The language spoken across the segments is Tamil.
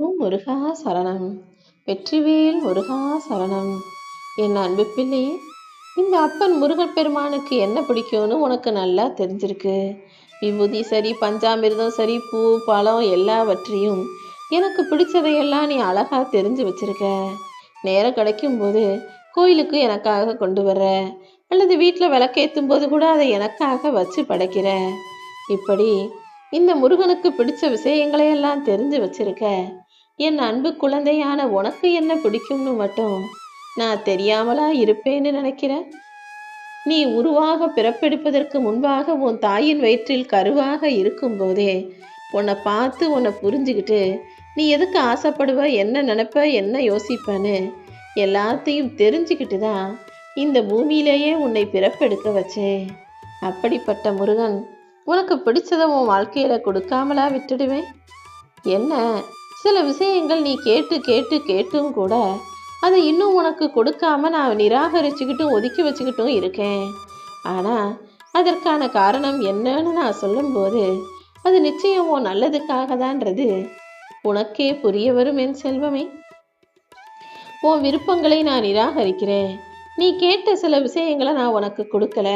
ஓம் முருகா சரணம். வெற்றிவேல் முருகா சரணம். என் அன்பு பிள்ளையே இந்த அப்பன் முருகன் பெருமானுக்கு என்ன பிடிக்கும்னு உனக்கு நல்லா தெரிஞ்சிருக்கு. விபூதி சரி பஞ்சாமிர்தம் சரி பூ பழம் எல்லாவற்றையும் எனக்கு பிடிச்சதையெல்லாம் நீ அழகா தெரிஞ்சு வச்சிருக்க. நேரம் கிடைக்கும் போது கோயிலுக்கு எனக்காக கொண்டு வர்ற அல்லது வீட்டில் விளக்கேற்றும் போது கூட அதை எனக்காக வச்சு படைக்கிற. இப்படி இந்த முருகனுக்கு பிடிச்ச விஷயங்களை எல்லாம் தெரிஞ்சு வச்சிருக்க. என் அன்பு குழந்தையான உனக்கு என்ன பிடிக்கும்னு மட்டும் நான் தெரியாமலா இருப்பேன்னு நினைக்கிறேன். நீ உருவாக பிறப்பெடுப்பதற்கு முன்பாக உன் தாயின் வயிற்றில் கருவாக இருக்கும்போதே உன்னை பார்த்து உன்னை புரிஞ்சுக்கிட்டு நீ எதுக்கு ஆசைப்படுவ என்ன நினைப்ப என்ன யோசிப்பன்னு எல்லாத்தையும் தெரிஞ்சுக்கிட்டு தான் இந்த பூமியிலேயே உன்னை பிறப்பெடுக்க வச்சேன். அப்படிப்பட்ட முருகன் உனக்கு பிடிச்சதை உன் வாழ்க்கையில் கொடுக்காமலா விட்டுடுவேன்? என்ன சில விஷயங்கள் நீ கேட்டு கேட்டு கேட்டும் கூட அதை இன்னும் உனக்கு கொடுக்காம நான் நிராகரிச்சுக்கிட்டும் ஒதுக்கி வச்சுக்கிட்டும் இருக்கேன். ஆனால் அதற்கான காரணம் என்னன்னு நான் சொல்லும்போது அது நிச்சயம் உன் நல்லதுக்காக தான்றது உனக்கே புரிய வரும் என் செல்வமே. உன் விருப்பங்களை நான் நிராகரிக்கிறேன். நீ கேட்ட சில விஷயங்களை நான் உனக்கு கொடுக்கல.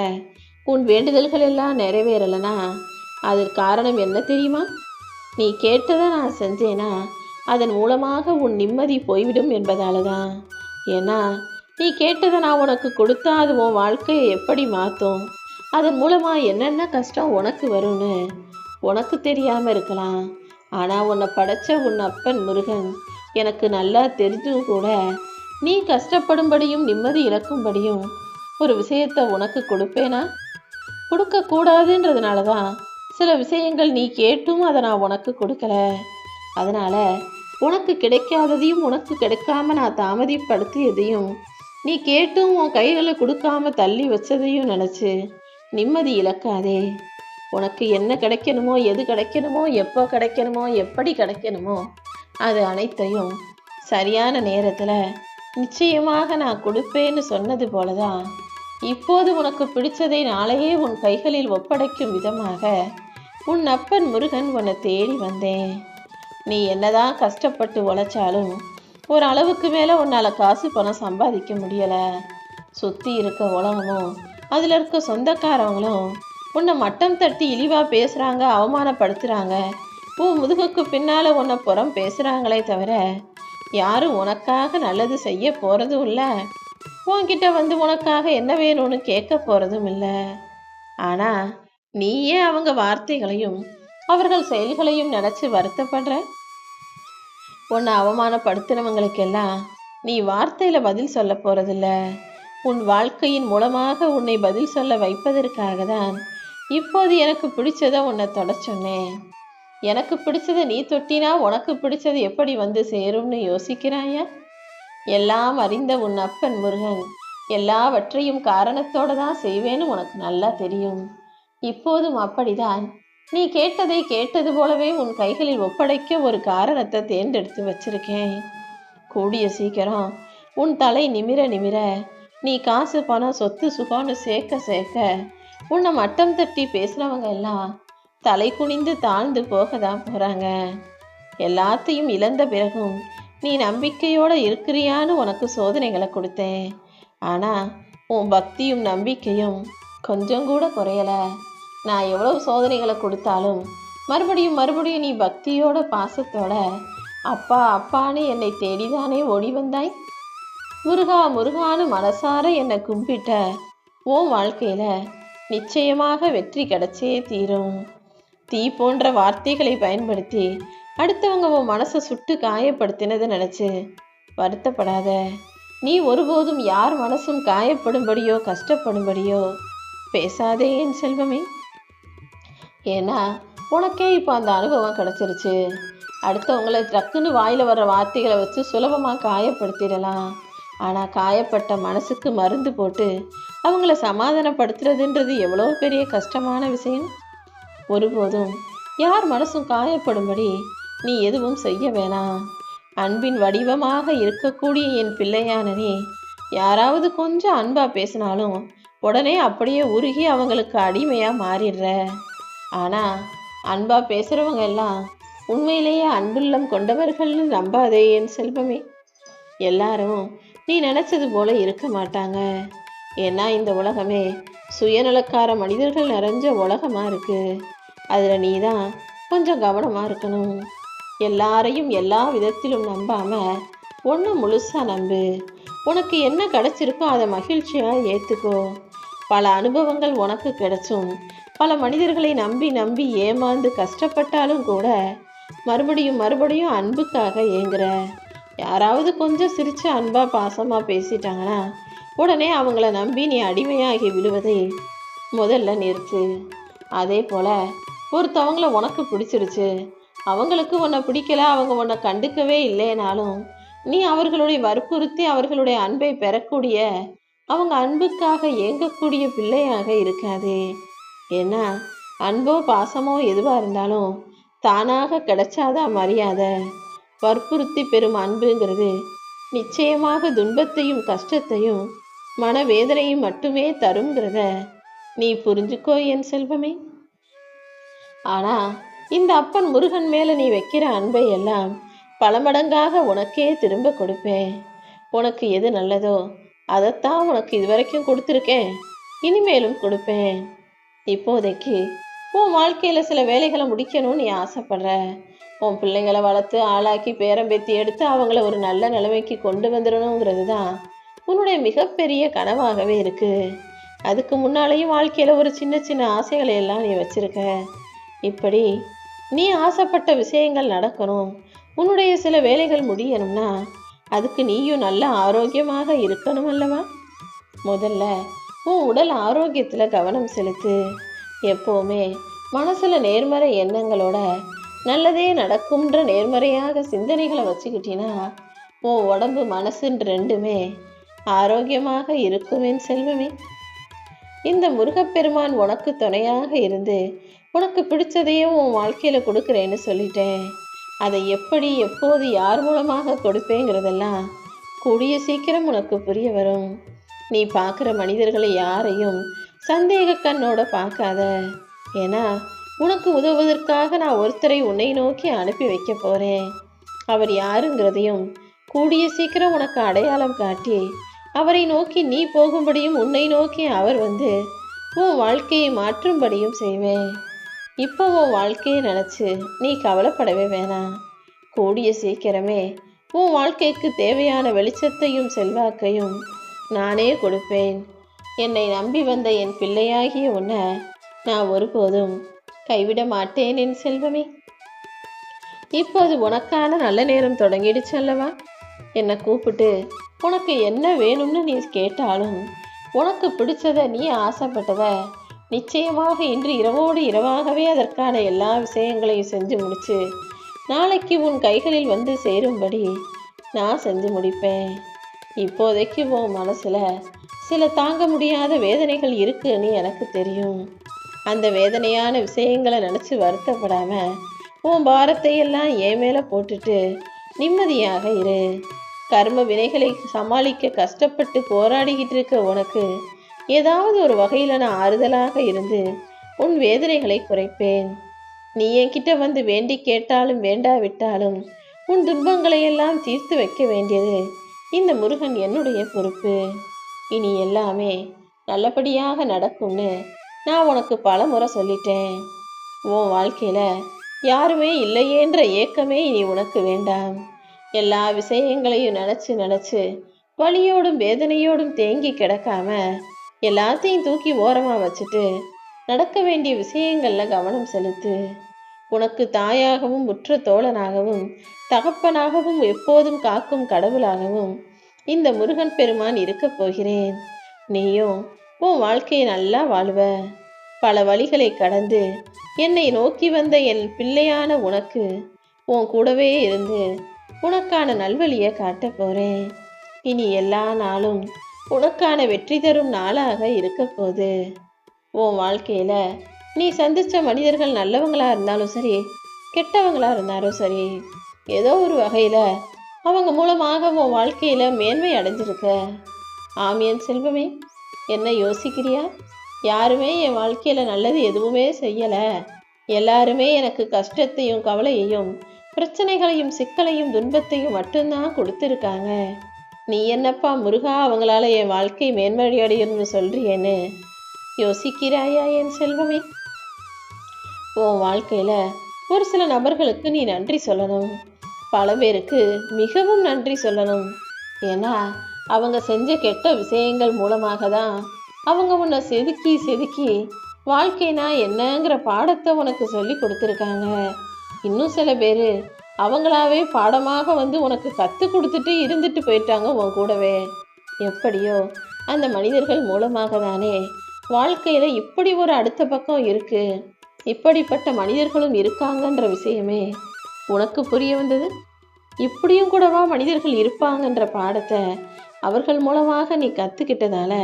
உன் வேண்டுதல்கள் எல்லாம் நிறைவேறலைனா அதற்கு காரணம் என்ன தெரியுமா? நீ கேட்டதை நான் செஞ்சேனா அதன் மூலமாக உன் நிம்மதி போய்விடும் என்பதால தான் ஏன்னா நீ கேட்டதை நான் உனக்கு கொடுத்தா அது உன் வாழ்க்கையை எப்படி மாற்றும் அதன் மூலமாக என்னென்ன கஷ்டம் உனக்கு வரும்னு உனக்கு தெரியாமல் இருக்கலாம். ஆனால் உன்னை படைச்ச உன் அப்பன் முருகன் எனக்கு நல்லா தெரிஞ்சும் கூட நீ கஷ்டப்படும்படியும் நிம்மதி இழக்கும்படியும் ஒரு விஷயத்தை உனக்கு கொடுப்பேனா? கொடுக்கக்கூடாதுன்றதுனால தான் சில விஷயங்கள் நீ கேட்டும் அதை நான் உனக்கு கொடுக்கல. அதனால் உனக்கு கிடைக்காததையும் உனக்கு கிடைக்காம நான் தாமதிப்படுத்தியதையும் நீ கேட்டும் உன் கைகளை கொடுக்காம தள்ளி வச்சதையும் நினச்சி நிம்மதி இழக்காதே. உனக்கு என்ன கிடைக்கணுமோ எது கிடைக்கணுமோ எப்போ கிடைக்கணுமோ எப்படி கிடைக்கணுமோ அது அனைத்தையும் சரியான நேரத்தில் நிச்சயமாக நான் கொடுப்பேன்னு சொன்னது போல தான் இப்போது உனக்கு பிடிச்சதை நாளையே உன் கைகளில் ஒப்படைக்கும் விதமாக உன் அப்பன் முருகன் உன்னை தேடி வந்தேன். நீ என்னதான் கஷ்டப்பட்டு உழைச்சாலும் ஒரு அளவுக்கு மேலே உன்னால் காசு பணம் சம்பாதிக்க முடியலை. சுற்றி இருக்க உலகமும் அதில் இருக்க சொந்தக்காரவங்களும் உன்னை மட்டம் தட்டி இழிவாக பேசுகிறாங்க அவமானப்படுத்துகிறாங்க உன் முதுகுக்கு பின்னால் உன்னை புறம் பேசுகிறாங்களே தவிர யாரும் உனக்காக நல்லது செய்ய போகிறதும் இல்லை. உன்கிட்ட வந்து உனக்காக என்ன வேணும்னு கேட்க போகிறதும் இல்லை. ஆனால் நீயே அவங்க வார்த்தைகளையும் அவர்கள் செயல்களையும் நினச்சி வருத்தப்படுற? உன்னை அவமானப்படுத்தினவங்களுக்கெல்லாம் நீ வார்த்தையில் பதில் சொல்ல போகிறதில்ல உன் வாழ்க்கையின் மூலமாக உன்னை பதில் சொல்ல வைப்பதற்காக தான் இப்போது எனக்கு பிடிச்சதை உன்னை தொட சொன்னேன். எனக்கு பிடிச்சதை நீ தொட்டினா உனக்கு பிடிச்சது எப்படி வந்து சேரும்னு யோசிக்கிறாயா? எல்லாம் அறிந்த உன் அப்பன் முருகன் எல்லாவற்றையும் காரணத்தோட தான் செய்வேன்னு உனக்கு நல்லா தெரியும். இப்போதும் அப்படிதான். நீ கேட்டதை கேட்டது போலவே உன் கைகளில் ஒப்படைக்க ஒரு காரணத்தை தேர்ந்தெடுத்து வச்சிருக்கேன். கூடிய சீக்கிரம் உன் தலை நிமிர நிமிர நீ காசு பணம் சொத்து சுகம்னு சேர்க்க சேர்க்க உன்னை மட்டம் தட்டி பேசுனவங்க எல்லாம் தலை குனிந்து தாழ்ந்து போக தான் போறாங்க. எல்லாத்தையும் இழந்த பிறகும் நீ நம்பிக்கையோட இருக்கிறியான்னு உனக்கு சோதனைகளை கொடுத்தேன். ஆனா உன் பக்தியும் நம்பிக்கையும் கொஞ்சம் கூட குறையலை. நான் எவ்வளவு சோதனைகளை கொடுத்தாலும் மறுபடியும் மறுபடியும் நீ பக்தியோட பாசத்தோட அப்பா அப்பான்னு என்னை தேடிதானே ஓடி வந்தாய்? முருகா முருகான்னு மனசார என்னை கும்பிட்ட உன் வாழ்க்கையில நிச்சயமாக வெற்றி கிடைச்சே தீரும். தீ போன்ற வார்த்தைகளை பயன்படுத்தி அடுத்தவங்க உன் மனசை சுட்டு காயப்படுத்தினதை நினைச்சு வருத்தப்படாத. நீ ஒருபோதும் யார் மனசும் காயப்படும்படியோ கஷ்டப்படும்படியோ பேசாதே என் செல்வமே. ஏன்னா உனக்கே இப்போ அந்த அனுபவம் கிடச்சிருச்சு. அடுத்தவங்களை டக்குன்னு வாயில் வர்ற வார்த்தைகளை வச்சு சுலபமாக காயப்படுத்திடலாம். ஆனால் காயப்பட்ட மனசுக்கு மருந்து போட்டு அவங்கள சமாதானப்படுத்துறதுன்றது எவ்வளோ பெரிய கஷ்டமான விஷயம்? ஒருபோதும் யார் மனசும் காயப்படும்படி நீ எதுவும் செய்ய வேணாம். அன்பின் வடிவமாக இருக்கக்கூடிய என் பிள்ளையான நீ யாராவது கொஞ்சம் அன்பாக பேசினாலும் உடனே அப்படியே உருகி அவங்களுக்கு அடிமையாக மாறிடுற. ஆனால் அன்பாக பேசுகிறவங்க எல்லாம் உண்மையிலேயே அன்புள்ளம் கொண்டவர்கள்னு நம்பாதே என் செல்வமே. எல்லாரும் நீ நினச்சது போல இருக்க மாட்டாங்க. ஏன்னா இந்த உலகமே சுயநலக்கார மனிதர்கள் நிறைஞ்ச உலகமாக இருக்குது அதில் நீ தான் கொஞ்சம் கவனமாக இருக்கணும். எல்லாரையும் எல்லா விதத்திலும் நம்பாமல் ஒன்று முழுசாக நம்பு. உனக்கு என்ன கிடச்சிருக்கோ அதை மகிழ்ச்சியாக ஏற்றுக்கோ பல அனுபவங்கள் உனக்கு கிடைச்சும். பல மனிதர்களை நம்பி நம்பி ஏமாந்து கஷ்டப்பட்டாலும் கூட மறுபடியும் மறுபடியும் அன்புக்காக ஏங்குற. யாராவது கொஞ்சம் சிரிச்சு அன்பா பாசமா பேசிட்டாங்கன்னா உடனே அவங்கள நம்பி நீ அடிமையாகி விழுவதை முதல்ல நிறுத்து. அதே போல ஒருத்தவங்கள உனக்கு பிடிச்சிருச்சு. அவங்களுக்கு உன்னை பிடிக்கல அவங்க உன்னை கண்டுக்கவே இல்லைனாலும் நீ அவர்களுடைய வற்புறுத்தி அவர்களுடைய அன்பை பெறக்கூடிய அவங்க அன்புக்காக ஏங்கக்கூடிய பிள்ளையாக இருக்காது. ஏன்னா அன்போ பாசமோ எதுவாக இருந்தாலும் தானாக கிடைச்சாதான் மரியாதை. வற்புறுத்தி பெறும் அன்புங்கிறது நிச்சயமாக துன்பத்தையும் கஷ்டத்தையும் மனவேதனையும் மட்டுமே தருங்கிறத நீ புரிஞ்சுக்கோ என் செல்வமே. ஆனா இந்த அப்பன் முருகன் மேல நீ வைக்கிற அன்பை எல்லாம் பல மடங்காக உனக்கே திரும்ப கொடுப்பேன். உனக்கு எது நல்லதோ அதைத்தான் உனக்கு இதுவரைக்கும் கொடுத்துருக்கேன். இனிமேலும் கொடுப்பேன். இப்போதைக்கு உன் வாழ்க்கையில் சில வேலைகளை முடிக்கணும்னு நீ ஆசைப்படுற. உன் பிள்ளைங்களை வளர்த்து ஆளாக்கி பேரம்பேத்தி எடுத்து அவங்கள ஒரு நல்ல நிலைமைக்கு கொண்டு வந்துடணுங்கிறது தான் உன்னுடைய மிகப்பெரிய கனவாகவே இருக்கு. அதுக்கு முன்னாலேயும் வாழ்க்கையில் ஒரு சின்ன சின்ன ஆசைகளை எல்லாம் நீ வச்சிருக்க. இப்படி நீ ஆசைப்பட்ட விஷயங்கள் நடக்கணும். உன்னுடைய சில வேலைகள் முடியணும்னா அதுக்கு நீயும் நல்ல ஆரோக்கியமாக இருக்கணும் அல்லவா? முதல்ல உன் உடல் ஆரோக்கியத்தில் கவனம் செலுத்து. எப்போவுமே மனசில் நேர்மறை எண்ணங்களோட நல்லதே நடக்கும்ன்ற நேர்மறையாக சிந்தனைகளை வச்சுக்கிட்டினா உன் உடம்பு மனசுன்ற ரெண்டுமே ஆரோக்கியமாக இருக்குமேன் செல்வமே. இந்த முருகப்பெருமான் உனக்கு துணையாக இருந்து உனக்கு பிடிச்சதையும் உன் வாழ்க்கையில் கொடுக்குறேன்னு சொல்லிட்டேன். அதை எப்படி எப்போது யார் மூலமாக கொடுப்பேங்கிறதெல்லாம் கூடிய சீக்கிரம் உனக்கு புரிய வரும். நீ பார்க்குற மனிதர்களை யாரையும் சந்தேக கண்ணோட பார்க்காத. ஏன்னா உனக்கு உதவுவதற்காக நான் ஒருத்தரை உன்னை நோக்கி அனுப்பி வைக்க போகிறேன் அவர் யாருங்கிறதையும் கூடிய சீக்கிரம் உனக்கு அடையாளம் காட்டி அவரை நோக்கி நீ போகும்படியும் உன்னை நோக்கி அவர் வந்து உன் வாழ்க்கையை மாற்றும்படியும் செய்வேன். இப்போ உன் வாழ்க்கையை நினச்சி நீ கவலைப்படவே வேணாம். கூடிய சீக்கிரமே உன் வாழ்க்கைக்கு தேவையான வெளிச்சத்தையும் செல்வாக்கையும் நானே கொடுப்பேன். என்னை நம்பி வந்த என் பிள்ளையாகிய உன்னை நான் ஒருபோதும் கைவிட மாட்டேன் என் செல்வமே. இப்போது உனக்கான நல்ல நேரம் தொடங்கிடுச்சு அல்லவா? என்னை கூப்பிட்டு உனக்கு என்ன வேணும்னு நீ கேட்டாலும் உனக்கு பிடிச்சத நீ ஆசைப்பட்டதை நிச்சயமாக இன்று இரவோடு இரவாகவே அதற்கான எல்லா விஷயங்களையும் செஞ்சு முடிச்சு நாளைக்கு உன் கைகளில் வந்து சேரும்படி நான் செஞ்சு முடிப்பேன். இப்போதைக்கு உன் மனசில் சில தாங்க முடியாத வேதனைகள் இருக்குன்னு எனக்கு தெரியும். அந்த வேதனையான விஷயங்களை நினச்சி வருத்தப்படாமல் உன் பாரத்தை எல்லாம் என் மேலே போட்டுட்டு நிம்மதியாக இரு. கர்ம வினைகளை சமாளிக்க கஷ்டப்பட்டு போராடிக்கிட்டு இருக்க உனக்கு ஏதாவது ஒரு வகையில் நான் ஆறுதலாக இருந்து உன் வேதனைகளை குறைப்பேன். நீ என்கிட்ட வந்து வேண்டி கேட்டாலும் வேண்டாவிட்டாலும் உன் துன்பங்களை எல்லாம் தீர்த்து வைக்க வேண்டியது இந்த முருகன் என்னுடைய பொறுப்பு. இனி எல்லாமே நல்லபடியாக நடக்கும்னு நான் உனக்கு பல முறை சொல்லிட்டேன். உன் வாழ்க்கையில யாருமே இல்லையேன்ற ஏக்கமே இனி உனக்கு வேண்டாம். எல்லா விஷயங்களையும் நினச்சி நினச்சி வலியோடும் வேதனையோடும் தேங்கி கிடக்காம எல்லாத்தையும் தூக்கி ஓரமாக வச்சுட்டு நடக்க வேண்டிய விஷயங்களில் கவனம் செலுத்து. உனக்கு தாயாகவும் உற்ற தோழனாகவும் தகப்பனாகவும் எப்போதும் காக்கும் கடவுளாகவும் இந்த முருகன் பெருமான் இருக்கப் போகிறேன். நீயும் உன் வாழ்க்கையை நல்லா வாழ்வ. பல வழிகளை கடந்து என்னை நோக்கி வந்த என் பிள்ளையான உனக்கு உன் கூடவே இருந்து உனக்கான நல்வழியை காட்டப் போறேன். இனி எல்லா நாளும் உனக்கான வெற்றி தரும் நாளாக இருக்க போகுது உன் வாழ்க்கையில நீ சந்திச்ச மனிதர்கள் நல்லவங்களா இருந்தாலும் சரி கெட்டவங்களா இருந்தாலும் சரி ஏதோ ஒரு வகையில அவங்க மூலமாக உன் வாழ்க்கையில மேன்மை அடைஞ்சிருக்க. ஆமியன் செல்வமே என்ன யோசிக்கிறியா? யாருமே என் வாழ்க்கையில நல்லது எதுவுமே செய்யல. எல்லாருமே எனக்கு கஷ்டத்தையும் கவலையையும் பிரச்சனைகளையும் சிக்கலையும் துன்பத்தையும் மட்டும்தான் கொடுத்துருக்காங்க. நீ என்னப்பா முருகா அவங்களால என் வாழ்க்கை மேன்மையடையணும்னு சொல்றியேன்னு யோசிக்கிறாயா என் செல்வமே? உன் வாழ்க்கையில ஒரு சில நபர்களுக்கு நீ நன்றி சொல்லணும். பல பேருக்கு மிகவும் நன்றி சொல்லணும். ஏன்னா அவங்க செஞ்ச கெட்ட விஷயங்கள் மூலமாக தான் அவங்க உன்னை செதுக்கி செதுக்கி வாழ்க்கைனா என்னங்கிற பாடத்தை உனக்கு சொல்லி கொடுத்துருக்காங்க. இன்னும் சில பேர் அவங்களாவே பாடமாக வந்து உனக்கு கற்றுக் கொடுத்துட்டு இருந்துட்டு போயிட்டாங்க உன் கூடவே. எப்படியோ அந்த மனிதர்கள் மூலமாக தானே வாழ்க்கையில் இப்படி ஒரு அடுத்த பக்கம் இருக்கு. இப்படிப்பட்ட மனிதர்களும் இருக்காங்கன்ற விஷயமே உனக்கு புரிய வந்தது? இப்படியும் கூடவா மனிதர்கள் இருப்பாங்கன்ற பாடத்தை அவர்கள் மூலமாக நீ கற்றுக்கிட்டதால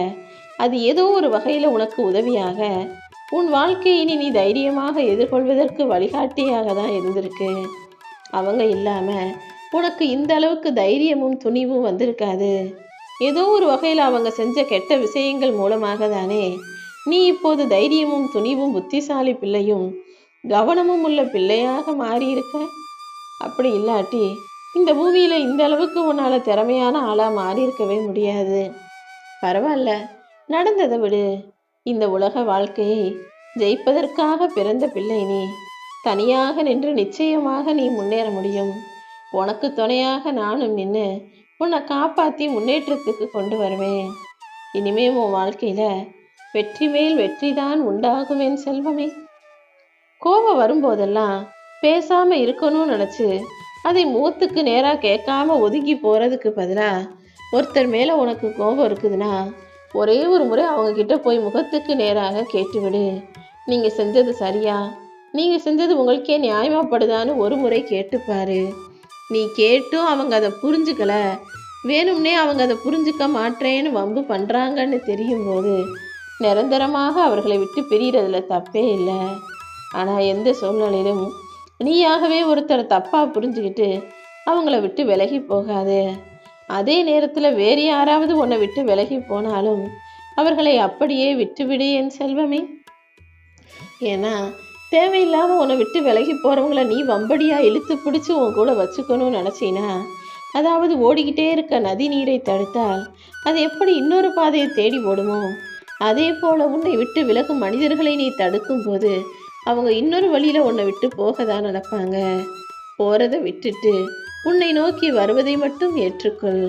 அது ஏதோ ஒரு வகையில் உனக்கு உதவியாக உன் வாழ்க்கையை இனி நீ தைரியமாக எதிர்கொள்வதற்கு வழிகாட்டியாக தான் இருந்திருக்கு. அவங்க இல்லாமல் உனக்கு இந்த அளவுக்கு தைரியமும் துணிவும் வந்திருக்காது. ஏதோ ஒரு வகையில் அவங்க செஞ்ச கெட்ட விஷயங்கள் மூலமாக தானே. நீ இப்போது தைரியமும் துணிவும் புத்திசாலி பிள்ளையும் கவனமும் உள்ள பிள்ளையாக மாறியிருக்க? அப்படி இல்லாட்டி இந்த பூமியில் இந்த அளவுக்கு உன்னால் திறமையான ஆளாக மாறியிருக்கவே முடியாது. பரவாயில்ல. நடந்ததை விடு. இந்த உலக வாழ்க்கையை ஜெயிப்பதற்காக பிறந்த பிள்ளை நீ. தனியாக நின்று நிச்சயமாக நீ முன்னேற முடியும். உனக்கு துணையாக நானும் நின்று உன்னை காப்பாற்றி முன்னேற்றத்துக்கு கொண்டு வருவேன். இனிமே உன் வாழ்க்கையில் வெற்றி மேல் வெற்றி தான் செல்வமே. கோபம் வரும்போதெல்லாம் பேசாமல் இருக்கணும்னு நினச்சி அதை மூத்துக்கு நேராக கேட்காம ஒதுங்கி போகிறதுக்கு பதிலாக ஒருத்தர் மேலே உனக்கு கோபம் இருக்குதுன்னா ஒரே ஒரு முறை அவங்கக்கிட்ட போய் முகத்துக்கு நேராக கேட்டுவிடு. நீங்கள் செஞ்சது சரியா? நீங்கள் செஞ்சது உங்களுக்கே நியாயமாப்படுதான்னு ஒரு முறை கேட்டுப்பாரு நீ கேட்டும் அவங்க அதை புரிஞ்சுக்கல. வேணும்னே அவங்க அதை புரிஞ்சுக்க மாட்டேன்னு வம்பு பண்ணுறாங்கன்னு தெரியும் போது நிரந்தரமாக அவர்களை விட்டு பிரியறதுல தப்பே இல்லை. ஆனால் எந்த சூழ்நிலையிலும் நீயாகவே ஒருத்தரை தப்பாக புரிஞ்சுக்கிட்டு அவங்கள விட்டு விலகி போகாது. அதே நேரத்தில் வேறு யாராவது உன்னை விட்டு விலகி போனாலும் அவர்களை அப்படியே விட்டுவிடு என் செல்வமே. ஏன்னா தேவையில்லாமல் உன்னை விட்டு விலகி போகிறவங்கள நீ வம்படியாக இழுத்து பிடிச்சி உன் கூட வச்சுக்கணும்னு நினச்சினா? அதாவது ஓடிக்கிட்டே இருக்க நதி நீரை தடுத்தால் அது எப்படி இன்னொரு பாதையை தேடி ஓடுமோ? அதே போல் உன்னை விட்டு விலகும் மனிதர்களை நீ தடுக்கும் போது அவங்க இன்னொரு வழியில் உன்னை விட்டு போக தான் நடப்பாங்க போகிறத விட்டுட்டு உன்னை நோக்கி வருவதை மட்டும் ஏற்றுக்கொள்.